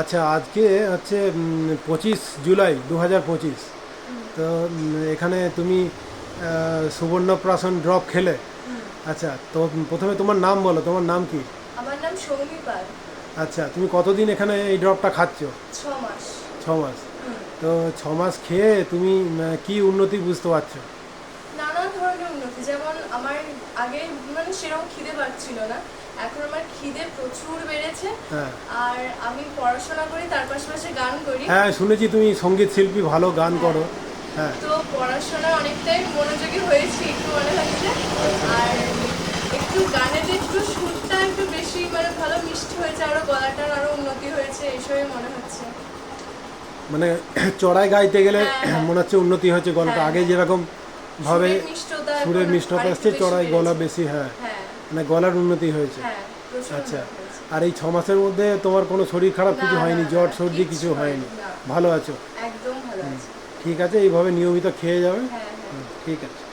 আচ্ছা আজকে হচ্ছে পঁচিশ জুলাই দু হাজার পঁচিশ তো এখানে তুমি সুবর্ণপ্রাশন ড্রপ খেলে। আচ্ছা তো প্রথমে তোমার নাম বলো তোমার নাম কি? আমার নাম সৌমি পাল। আচ্ছা তুমি কতদিন এখানে এই ড্রপটা খাচ্ছ? ছ মাস। ছ মাস। তো ছ মাস খেয়ে তুমি কি উন্নতি বুঝতে পারছ? ধরনের উন্নতি যেমন আমার আগে মানে সেরকম খিদে পাচ্ছিল না। এখন আমার খিদে প্রচুর বেড়েছে। হ্যাঁ। আর আমি পড়াশোনা করি তার পাশাপাশি গান করি। হ্যাঁ শুনেছি তুমি সংগীত শিল্পী ভালো গান করো। হ্যাঁ। তো পড়াশোনায় অনেকটাই মনোযোগী হয়েছি একটু মনে হচ্ছে। আর একটু গানের একটু সুরটা একটু বেশি মানে ভালো মিষ্টি হয়েছে আরও গলাটার আরও উন্নতি হয়েছে এইসবই মনে হচ্ছে। মানে চড়াই গাইতে গেলে হ্যাঁ, হ্যাঁ। মনে হচ্ছে উন্নতি হয়েছে গলাটা। হ্যাঁ, আগে হ্যাঁ। যেরকম ভাবে সুরের মিষ্টতা আসছে চড়াই গলা বেশি হ্যাঁ। হ্যাঁ। মানে গলার উন্নতি হয়েছে। হ্যাঁ আচ্ছা। আর এই ছ মাসের মধ্যে তোমার কোনো শরীর খারাপ কিছু হয়নি? জ্বর সর্দি কিছু হয়নি ভালো আছো। ঠিক আছে এইভাবে নিয়মিত খেয়ে যাবে? হ্যাঁ হ্যাঁ। হুম, ঠিক আছে।